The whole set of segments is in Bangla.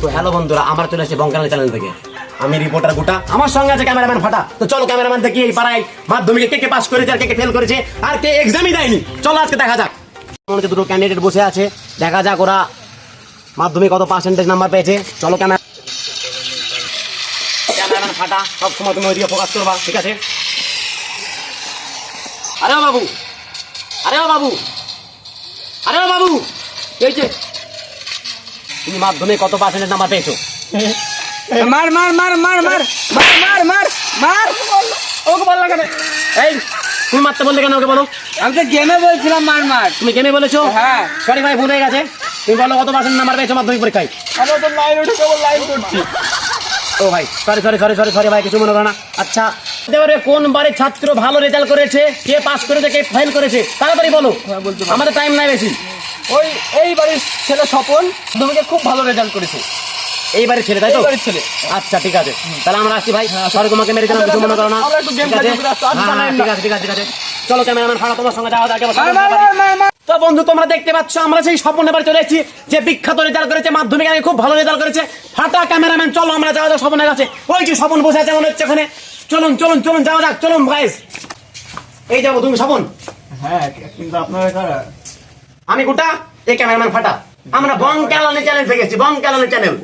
তো হ্যালো বন্ধুরা, আমার চলে এসেছে বঙ্কাল চ্যানেল থেকে। আমি রিপোর্টার গোটা, আমার সঙ্গে আছে ক্যামেরাম্যান ফাটা। তো চলো ক্যামেরাম্যান দেখি এই পাড়ায় মাধ্যমিকে কে কে পাস করেছে আর কে কে ফেল করেছে, আর কে এক্সামই দেয়নি। চলো আজকে দেখা যাক। মনে দুটো ক্যান্ডিডেট বসে আছে, দেখা যাক ওরা মাধ্যমিক কত পার্সেন্টেজ নাম্বার পেয়েছে। চলো ক্যামেরা ক্যামেরাম্যান ফাটা, সব সময় তুমি ওইদিকে ফোকাস করবা, ঠিক আছে? আরে বাবু আরে বাবু আরে বাবু কি হয়েছে তুমি মাধ্যমিক কত পার্সেন্টেজ নাম্বার পেয়েছ? মার মার মার মার মার মার মার মার মার। ওকে বললা কেন? এই তুমি মারতে বললে কেন ওকে বলো? আমি তো গেমে বলছিলাম মার মার। তুমি গেমে বলেছ? হ্যাঁ। সরি ভাই ভুল হয়ে গেছে। তুমি বলো কত পার্সেন্ট নাম্বার পেয়েছ মাধ্যমিক পরীক্ষায়? আমরা তো লাইন উঠে কেবল লাইন করছি। ও ভাই sorry sorry sorry sorry sorry ভাই কিছু মনে করো না। আচ্ছা এবারে কোন বাড়ির ছাত্র ভালো রেজাল্ট করেছে? কে পাস করেছে কে ফেল করেছে? তাড়াতাড়ি বলো। হ্যাঁ, আমাদের টাইম নাই বেশি। ওই এই বাড়ির ছেলে স্বপন মাধ্যমিকে খুব ভালো রেজাল্ট করেছে। এই বাড়ির ছেলে তাই তো? ছেলে। আচ্ছা ঠিক আছে। তাহলে আমরা আসছি ভাই। সরি তোমাকে মেরে দিলাম কিছু মনে করো না। একটু ঠিক আছে? আর হ্যাঁ, হ্যাঁ, ঠিক আছে ঠিক আছে। চলো ক্যামেরাম্যান ফাড়া তোমার সঙ্গে যাওয়া মার তো বন্ধু তোমরা দেখতে পাচ্ছ আমরা সেই স্বপ্ন এবার চলে এসেছি যে বিখ্যাত রেজাল্ট করেছে মাধ্যমিক আগে খুব ভালো রেজাল্ট করেছে। ফাটা ক্যামেরাম্যান চলো আমরা যাওয়া যাক স্বপনের কাছে। ওই যে স্বপন বসে আছে মনে হচ্ছে ওখানে। চলুন চলুন চলুন যাওয়া যাক চলুন গাইস এই যাব তুমি স্বপন। হ্যাঁ কিন্তু আপনারা কারা আমি গোটা এই ক্যামেরাম্যান ফাটা। আমরা বং ক্যালানি চ্যানেল থেকে এসেছি বং ক্যালানি চ্যানেল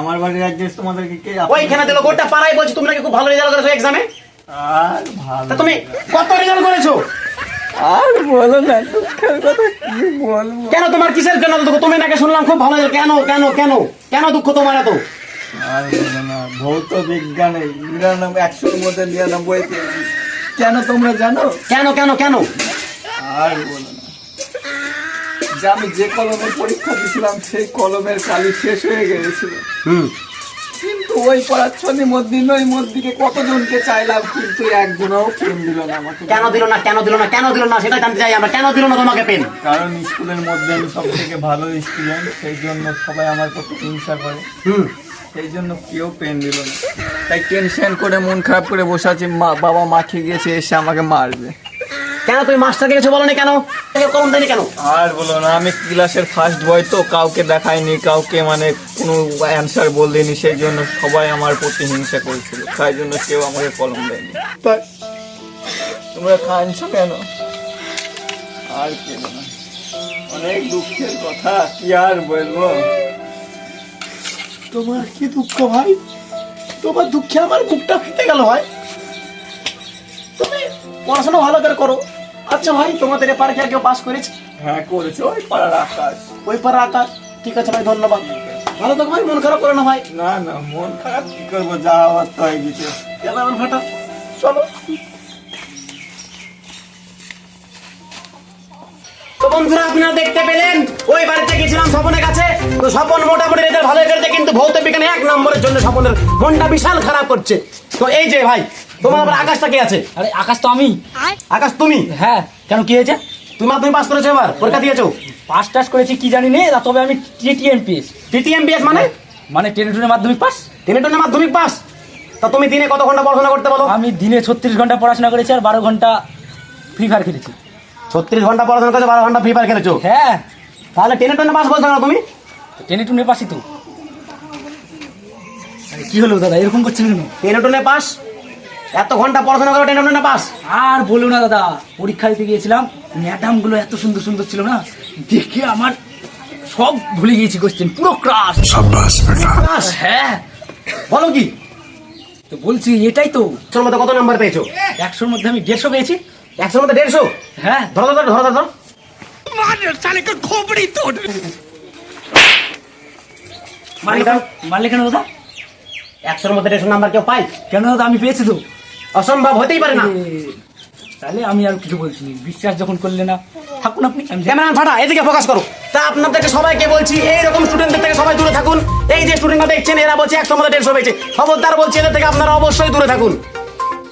আমার বাড়ির অ্যাড্রেস তোমাদেরকে কে ওইখানে দিল গোটা পাড়ায় বলছি তুমি নাকি খুব ভালো রেজাল্ট করেছ এক্সামে আর ভালো তা তুমি কত রেজাল্ট করেছ? আর বলো না দুঃখের কথা কি বলব? কেন তোমার কিসের জন্য? দুঃখ তুমি নাকি শুনলাম খুব ভালো কেন কেন কেন? কেন দুঃখ তোমার এত? আর বলো না ভৌত বিজ্ঞানে নিরানব্বই একশোর মধ্যে নিরানব্বই। কেন তোমরা জানো? কেন কেন কেন? আর বলো না। যে আমি যে কলমের পরীক্ষা দিয়েছিলাম সেই কলমের কালি শেষ হয়ে গিয়েছিল। হুম। কিন্তু ওই পড়াচ্ছনি মদ্দিন ওই মদ্দিকে কতজনকে চাইলাম কিন্তু একজনও পেন দিল না আমাকে। কেন দিল না কেন দিল না কেন দিল না সেটা জানতে চাই আমরা। কেন দিল না তোমাকে পেন কারণ স্কুলের মধ্যে আমি সব থেকে ভালো স্টুডেন্ট সেই জন্য সবাই আমার প্রতি হিংসা করে। হুম। সেই জন্য কেউ পেন দিল না। তাই টেনশন করে মন খারাপ করে বসে আছি মা বাবা মাঠে গিয়েছে এসে আমাকে মারবে। কেন তুমি মাস্টারকে কিছু বলো কেন? কলম দেয়নি কেন? আর বলো না আমি ক্লাসের ফার্স্ট বয় তো কাউকে দেখাইনি কাউকে মানে কোনো অ্যান্সার বলিনি সেই জন্য সবাই আমার প্রতি হিংসা করেছিল। তাই জন্য কেউ আমাকে কলম দেয়নি। তাই? তোমরা কাঁদছো কেন? আর কেন অনেক দুঃখের কথা কি আর বলব? তোমার কি দুঃখ ভাই? তোমার দুঃখে আমার বুকটা ফেটে গেল ভাই। তুমি পড়াশোনা ভালো করে করো। আচ্ছা ভাই তোমাদের এ পার্কে আর কেউ পাস করেছে? হ্যাঁ করেছ। ওই পাড়ার আকাশ। ওই পাড়া আকাশ? ঠিক আছে ভাই ধন্যবাদ। ভালো থাকো ভাই মন খারাপ করে না ভাই। না না মন খারাপ কি করব? যা হওয়ার তো হয়ে গেছে। ফাটা। চলো। বন্ধুরা আপনারা দেখতে পেলেন ওই বাড়িতে গেছিলাম স্বপনের কাছে। তো স্বপন মোটামুটি রেজাল্ট ভালো করেছে কিন্তু ভৌত বিজ্ঞানে এক নম্বরের জন্য স্বপনের মনটা বিশাল খারাপ করছে। তো এই যে ভাই তোমার আবার আকাশটা কে আছে? আরে আকাশ তো আমি। আকাশ তুমি? হ্যাঁ। কেন কি হয়েছে? তুমি মাধ্যমিক পাস করেছ এবার। পরীক্ষা দিয়েছ। পাস টাস করেছি কি জানি নে তবে আমি টিএটিএম পেস টিটিএমবিএস মানে? মানে টেনে টুনে মাধ্যমিক পাস তিনে টনে মাধ্যমিক পাস তা তুমি দিনে কত ঘণ্টা পড়াশোনা করতে বলো? আমি দিনে ছত্রিশ ঘণ্টা পড়াশোনা করেছি আর বারো ঘণ্টা ফ্রি ফায়ার খেলেছি। ছত্রিশ ঘণ্টা পড়াশোনা করেছ বারো ঘণ্টা ফ্রি ফায়ার খেলেছো? হ্যাঁ। তাহলে টেনে টনে পাস বলছো না তুমি? টেনে টুনে পাসই তো। আরে কি হলো দাদা? এরকম করছেন কেন? টেনে টনে পাস এত ঘণ্টা পড়াশোনা করো টেনে না পাস? আর বলো না দাদা পরীক্ষা দিতে গিয়েছিলাম ম্যাডামগুলো এত সুন্দর সুন্দর ছিল না দেখে আমার সব ভুলে গিয়েছি কোশ্চেন পুরো ক্রাশ পাস হ্যাঁ। বলো কি? তো বলছি এটাই তো। একশোর মধ্যে কত নাম্বার পেয়েছ? একশোর মধ্যে আমি দেড়শো পেয়েছি। একশোর মধ্যে দেড়শো? হ্যাঁ। ধরো ধরো ধরো ধরো মারলে কেন? দাদা? একশোর মধ্যে দেড়শো নাম্বার কেউ পাই কেন দাদা আমি পেয়েছি তো। অসম্ভব হতেই পারে না। তাহলে আমি আর কিছু বলছি। বিশ্বাস যখন করলে না থাকুন আপনি। ক্যামেরা ফাটা এদিকে ফোকাস করো। তা আপনাদেরকে সবাইকে বলছি এইরকম স্টুডেন্টদের থেকে সবাই দূরে থাকুন। এই যে স্টুডেন্টরা দেখছেন এরা বলছে একশোর মধ্যে দেড়শো পেয়েছে খবরদার বলছি এদের থেকে আপনারা অবশ্যই দূরে থাকুন।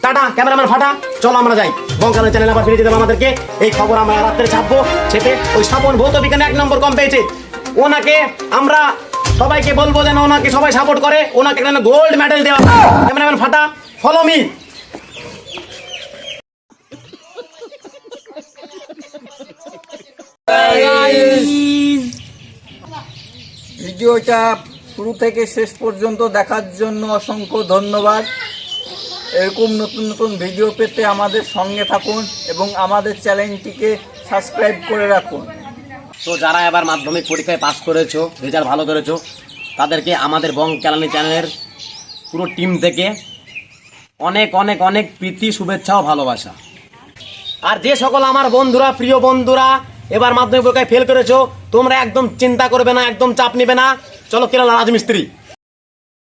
টাটা ক্যামেরাম্যান ফাটা চলো আমরা যাই। বঙ্কালের চ্যানেল আবার ফিরে যেতে আমাদেরকে। এই খবর আমরা রাত্রে ছাপবো ছেপে ওই স্বপন ভৌত বিজ্ঞানে এক নম্বর কম পেয়েছে। ওনাকে আমরা সবাইকে বলব যেন ওনাকে সবাই সাপোর্ট করে ওনাকে গোল্ড মেডেল দেওয়া। ক্যামেরাম্যান ফাটা ফলো মি ভিডিওটা শুরু থেকে শেষ পর্যন্ত দেখার জন্য অসংখ্য ধন্যবাদ। এরকম নতুন নতুন ভিডিও পেতে আমাদের সঙ্গে থাকুন এবং আমাদের চ্যানেলটিকে সাবস্ক্রাইব করে রাখুন। তো যারা এবার মাধ্যমিক পরীক্ষায় পাস করেছ রেজাল্ট ভালো করেছ তাদেরকে আমাদের বং ক্যালানি চ্যানেলের পুরো টিম থেকে অনেক অনেক অনেক প্রীতি শুভেচ্ছা ও ভালোবাসা। আর যে সকল আমার বন্ধুরা প্রিয় বন্ধুরা এবার মাধ্যমিক পরীক্ষায় ফেল করেছ, তোমরা একদম চিন্তা করবে না, একদম চাপ নিবে না। চলো কেরালা রাজমিস্ত্রি।